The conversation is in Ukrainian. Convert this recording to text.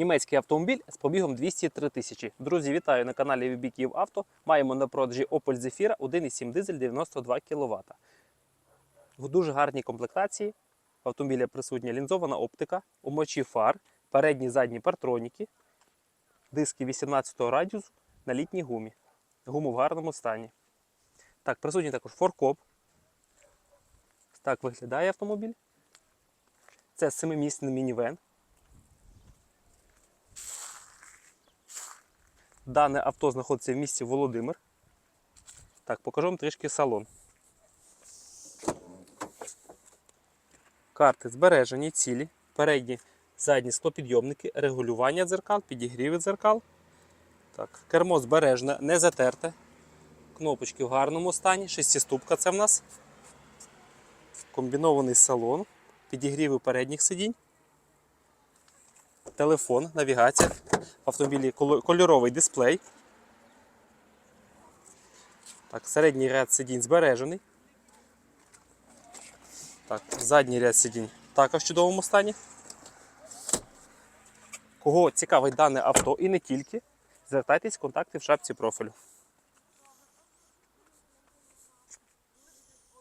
Німецький автомобіль з побігом 203 тисячі. Друзі, вітаю на каналі Київ Авто. Маємо на продажі Opel Zafira 1,7 дизель 92 кВт. В дуже гарній комплектації. В автомобілі присутня лінзована оптика, умочі фар, передні задні партроніки, диски 18 радіусу на літній гумі. Гуму в гарному стані. Так, присутній також форкоп. Так виглядає автомобіль. Це семимісний мінівен. Дане авто знаходиться в місті Володимир. Так, покажу вам трішки салон. Карти збережені, цілі, передні, задні склопідйомники, регулювання дзеркал, підігріви дзеркал. Так, кермо збережне, не затерте. Кнопочки в гарному стані, шестиступка це в нас. Комбінований салон, підігріви передніх сидінь. Телефон, навігація. В автомобілі кольоровий дисплей. Так, середній ряд сидінь збережений. Так, задній ряд сидінь також в чудовому стані. Кого цікавить дане авто і не тільки, звертайтесь в контакти в шапці профілю.